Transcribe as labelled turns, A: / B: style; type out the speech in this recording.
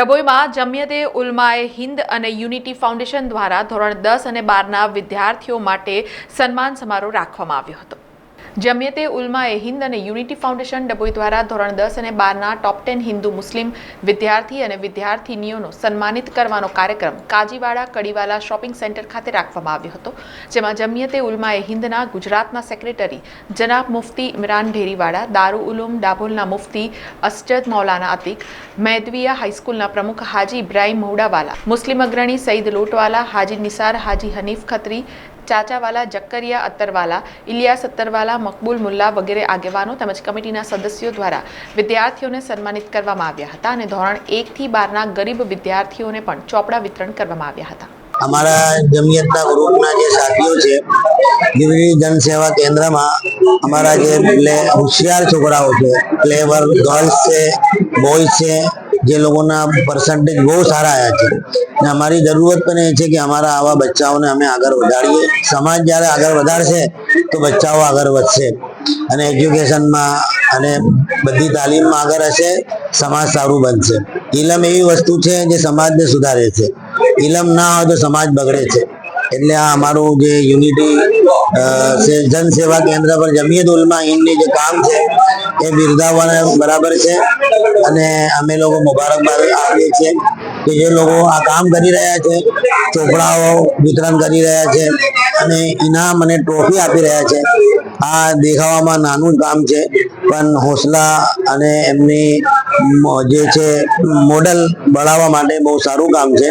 A: ડભોઈમાં જમિયતે ઉલમાએ હિન્દ અને unity foundation દ્વારા ધોરણ દસ અને બારના વિદ્યાર્થીઓ માટે સન્માન સમારોહ રાખવામાં આવ્યો હતો. જમિયતે એ હિન્દ અને યુનિટી ફાઉન્ડેશન ડભોઈ દ્વારા ધોરણ દસ અને બારના ટોપ ટેન હિન્દુ મુસ્લિમ વિદ્યાર્થી અને વિદ્યાર્થીનીઓનો સન્માનિત કરવાનો કાર્યક્રમ કાજીવાડા કડીવાલા શોપિંગ સેન્ટર ખાતે રાખવામાં આવ્યો હતો, જેમાં જમિયતે ઉલમાએ હિન્દના ગુજરાતના સેક્રેટરી જનાબ મુફતી ઇમરાન ઢેરીવાડા દારૂ ઉલુમ ડાભોલના મુફતી અસજદ મૌલાના અતિક, મેદવિયા હાઈસ્કૂલના પ્રમુખ હાજી ઇબ્રાહીમ મોડાવાલા મુસ્લિમ અગ્રણી સઈદ લોટવાલા, હાજી નિસાર, હાજી હનીફ ખત્રી ચાચાવાલા, જક્કરિયા અત્તરવાલા, ઇલિયાસ અત્તરવાલા, મકબૂલ મુલ્લા વગેરે આગેવાનો તેમજ કમિટીના સદસ્યો દ્વારા વિદ્યાર્થીઓને સન્માનિત કરવામાં આવ્યા હતા અને ધોરણ એકથી બારના ગરીબ વિદ્યાર્થીઓને પણ ચોપડા વિતરણ કરવામાં આવ્યા હતા.
B: અમારા જમિયતના ગ્રુપના જે સાથીઓ છે ગિરવી જનસેવા કેન્દ્રમાં અમારા જે એટલે હોશિયાર છોકરાઓ છે ક્લેવર ગર્લ્સ છે બોય છે જે લોકોના પર્સન્ટેજ બહુ સારા આવ્યા છે. અને અમારી જરૂરત પણ એ છે કે અમારા આવા બચ્ચાઓને અમે આગળ વધારીએ. સમાજ જ્યારે આગળ વધારશે, તો બચ્ચાઓ આગળ વધશે. અને એજ્યુકેશનમાં અને બધી તાલીમમાં આગળ હશે, સમાજ સારું બનશે. ઇલમ એવી વસ્તુ છે જે સમાજને સુધારે છે. ઇલમ ના હોય તો સમાજ બગડે છે. એટલે આ અમારું જે યુનિટી જન સેવા કેન્દ્ર પર જમીયત ઉલમા હિન્દની જે કામ છે, એ બિરદાવવાના બરાબર છે. અને અમે લોકો મુબારકબાદ આપીએ છીએ કે જે લોકો આ કામ કરી રહ્યા છે, ચોપડાઓ વિતરણ કરી રહ્યા છે અને ઇનામ અને ટ્રોફી આપી રહ્યા છે. આ દેખાવામાં નાનું કામ છે, પણ હોસલા અને એમની જે છે, મોડલ બળાવવા માટે બહુ સારું કામ છે.